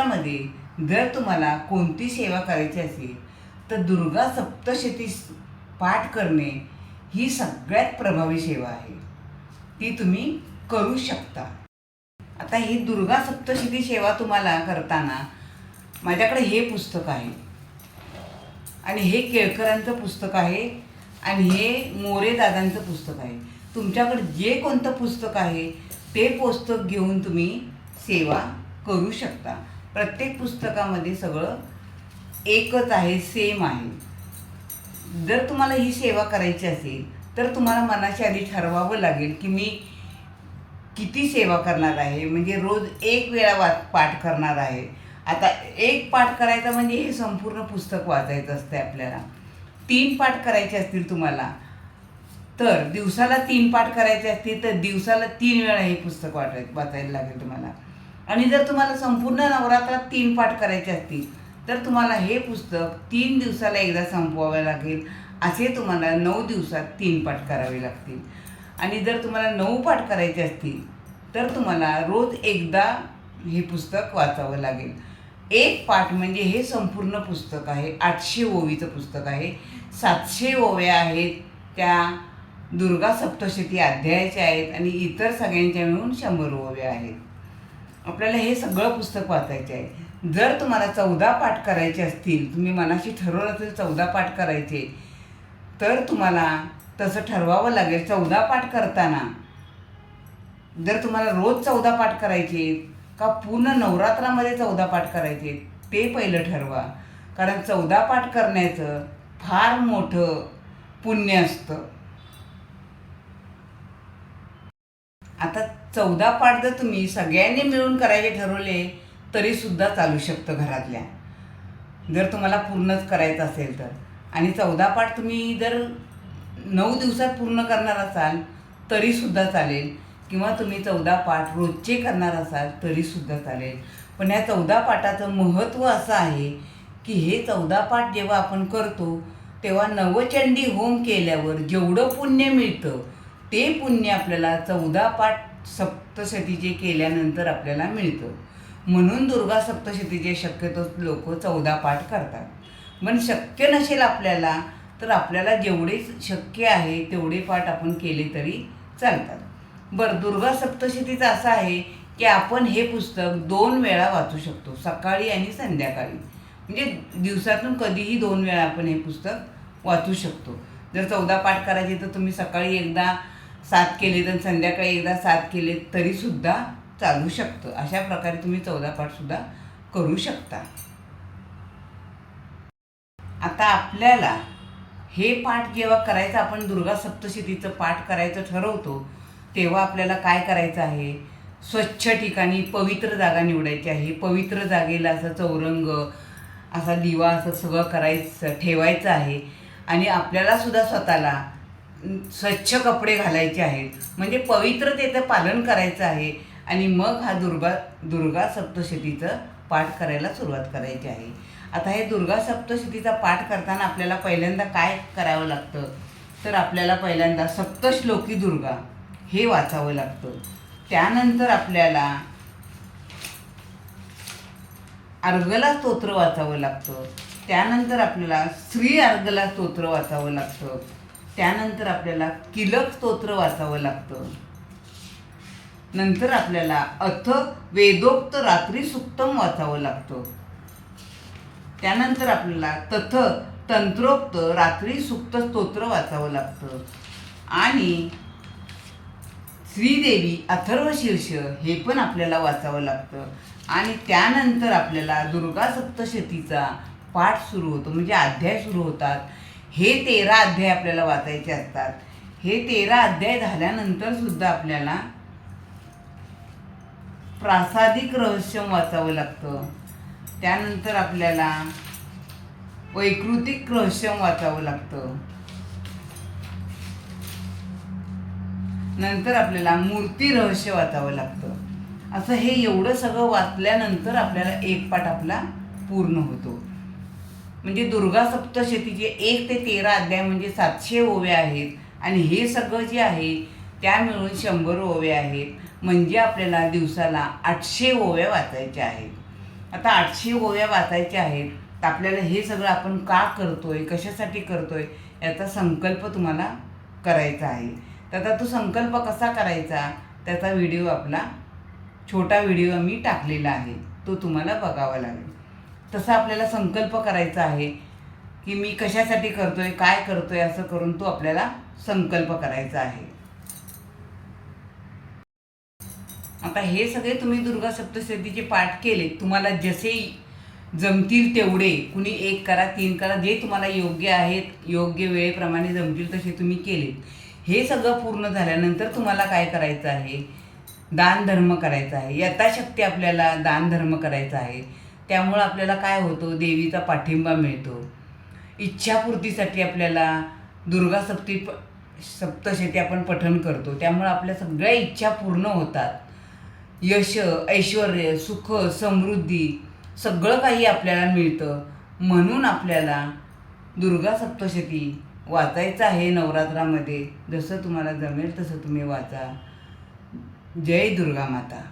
मध्ये जर तुम्हाला कोणती सेवा करायची असेल तर दुर्गा सप्तशती पाठ करणे ही सगळ्यात प्रभावी सेवा आहे. ती तुम्ही करू शकता. आता ही दुर्गा सप्तशती सेवा तुम्हाला करताना माझ्याकडे हे पुस्तक आहे. आणि हे केळकरांचं पुस्तक आहे आणि हे मोरे दादांचं पुस्तक आहे. तुमच्याकडे जे कोणतं पुस्तक आहे ते पुस्तक घेऊन तुम्ही सेवा करू शकता. प्रत्येक पुस्तकामध्ये सगळं एकच आहे सेम आहे. जर तुम्हाला ही सेवा करायची असेल तर तुम्हाला मनाच्या आधी ठरवावं लागेल की मी किती सेवा करणार आहे. म्हणजे रोज एक वेळा वा पाठ करणार आहे. आता एक पाठ करायचा म्हणजे हे संपूर्ण पुस्तक वाचायचं असतं आपल्याला. तीन पाठ करायचे असतील तुम्हाला तर दिवसाला तीन पाठ करायचे असतील तर दिवसाला तीन वेळा हे पुस्तक वाचाय वाचायला लागेल तुम्हाला. आणि जर तुम्हाला संपूर्ण नवरात्रात तीन पाठ करायचे असतील तर तुम्हाला हे पुस्तक तीन दिवसाला एकदा संपवावे लागेल. असे तुम्हाला नऊ दिवसात तीन पाठ करावे लागतील. आणि जर तुम्हाला नऊ पाठ करायचे असतील तर तुम्हाला रोज एकदा हे पुस्तक वाचावं लागेल. एक पाठ म्हणजे हे संपूर्ण पुस्तक आहे. आठशे ओवीचं पुस्तक आहे. सातशे ओव्या आहेत. त्या दुर्गा सप्तशती अध्यायाच्या आहेत आणि इतर सगळ्यांच्या मिळून शंभर ओव्या आहेत. आपल्याला हे सगळं पुस्तक वाचायचे आहे. जर तुम्हाला चौदा पाठ करायचे असतील तुम्ही मनाशी ठरवलं असेल चौदा पाठ करायचे तर तुम्हाला तसं ठरवावं लागेल चौदा पाठ करताना. जर तुम्हाला रोज चौदा पाठ करायचे का पूर्ण नवरात्रामध्ये चौदा पाठ करायचे ते पहिलं ठरवा. कारण चौदा पाठ करण्याचं फार मोठं पुण्य असतं. आता चौदा पाठ जर तुम्ही सगळ्यांनी मिळून करायचे ठरवले तरी सुद्धा चालू शकतं घरातल्या. जर तुम्हाला पूर्णच करायचं असेल तर. आणि चौदा पाठ तुम्ही जर नऊ दिवसात पूर्ण करणार असाल तरीसुद्धा चालेल. किंवा तुम्ही चौदा पाठ रोजचे करणार असाल तरीसुद्धा चालेल. पण या चौदा पाठाचं महत्त्व असं आहे की हे चौदा पाठ जेव्हा आपण करतो तेव्हा नवचंडी होम केल्यावर जेवढं पुण्य मिळतं ते पुण्य आपल्याला चौदा पाठ सप्तशतीचे केल्यानंतर आपल्याला मिळतं. म्हणून दुर्गा सप्तशतीचे शक्यतो लोक चौदा पाठ करतात. पण शक्य नसेल आपल्याला तर आपल्याला जेवढे शक्य आहे तेवढे पाठ आपण केले तरी चालतात. बरं दुर्गा सप्तशतीचं असं आहे की आपण हे पुस्तक दोन वेळा वाचू शकतो सकाळी आणि संध्याकाळी. म्हणजे दिवसातून कधीही दोन वेळा आपण हे पुस्तक वाचू शकतो. जर चौदा पाठ करायचे तर तुम्ही सकाळी एकदा सात केले तर संध्याकाळी एकदा सात केले तरीसुद्धा चालू शकतं. अशा प्रकारे तुम्ही चौदा पाठसुद्धा करू शकता. आता आपल्याला हे पाठ जेव्हा करायचं आपण दुर्गा सप्तशतीचं पाठ करायचं ठरवतो तेव्हा आपल्याला काय करायचं आहे? स्वच्छ ठिकाणी पवित्र जागा निवडायची आहे. पवित्र जागेला असं चौरंग असा दिवा असं सगळं करायचं ठेवायचं आहे. आणि आपल्याला सुद्धा स्वतःला स्वच्छ कपडे घालायचे आहेत. म्हणजे पवित्रतेचं पालन करायचं आहे आणि मग हा दुर्गा दुर्गा सप्तशतीचं पाठ करायला सुरुवात करायची आहे. आता हे दुर्गा सप्तशतीचा पाठ करताना आपल्याला पहिल्यांदा काय करावं लागतं? तर आपल्याला पहिल्यांदा सप्तश्लोकी दुर्गा हे वाचावं लागतं. त्यानंतर आपल्याला अर्गला स्तोत्र वाचावं लागतं. त्यानंतर आपल्याला श्री अर्गला स्तोत्र वाचावं लागतं. त्यानंतर आपल्याला किलक स्तोत्र वाचावं लागतं. नंतर आपल्याला अथ वेदोक्त रात्री सुक्तम वाचावं लागतं. त्यानंतर आपल्याला तथ तंत्रोक्त रात्री सुक्त स्तोत्र वाचावं लागतं. आणि श्रीदेवी अथर्व शीर्ष हे पण आपल्याला वाचावं लागतं. आणि त्यानंतर आपल्याला दुर्गा सप्तशतीचा पाठ सुरू होतो म्हणजे अध्याय सुरू होतात. हे तेरा अध्याय आपल्याला वाचायचे असतात. हे तेरा अध्याय झाल्यानंतर सुद्धा आपल्याला प्रासादिक रहस्यम वाचावं लागतं. त्यानंतर आपल्याला वैकृतिक रहस्यम वाचावं लागतं. नंतर आपल्याला मूर्ती रहस्य वाचावं लागतं. असं हे एवढं सगळं वाचल्यानंतर आपल्याला एक पाठ आपला पूर्ण होतो. म्हणजे दुर्गा सप्तशतीचे एक ते तेरा अध्याय म्हणजे सातशे ओवे आहेत. आणि हे सगळं जे आहे त्या मिळून शंभर ओवे आहेत. म्हणजे आपल्याला दिवसाला आठशे ओव्या वाचायच्या आहेत. आता आठशे ओव्या वाचायच्या आहेत तर आपल्याला हे सगळं आपण का करतोय कशासाठी करतोय याचा संकल्प तुम्हाला करायचा आहे. तर आता तो संकल्प कसा करायचा त्याचा व्हिडिओ आपला छोटा व्हिडिओ मी टाकलेला आहे. तो तुम्हाला बघावा लागेल. तसा आपल्याला संकल्प करायचा आहे की मी कशासाठी करतोय काय करतोय असं करून तो आपल्याला संकल्प करायचा आहे. आता हे सगळे तुम्ही दुर्गा सप्तशतीचे पाठ केले तुम्हाला जसे जमतील तेवढे कुणी एक करा तीन करा जे तुम्हाला योग्य आहेत योग्य वेळेप्रमाणे जमतील तसे तुम्ही केलेत. हे सगळं पूर्ण झाल्यानंतर तुम्हाला काय करायचं आहे? दान धर्म करायचा आहे. यथाशक्ती आपल्याला दान धर्म करायचा आहे. त्यामुळं आपल्याला काय होतो? देवीचा पाठिंबा मिळतो. इच्छापूर्तीसाठी आपल्याला दुर्गा सप्ती प सप्तशती आपण पठण करतो. त्यामुळं आपल्या सगळ्या इच्छा पूर्ण होतात. यश ऐश्वर सुख समृद्धी सगळं काही आपल्याला मिळतं. म्हणून आपल्याला दुर्गा सप्तशती वाचायचं आहे नवरात्रामध्ये. जसं तुम्हाला जमेल तसं तुम्ही वाचा. जय दुर्गा माता.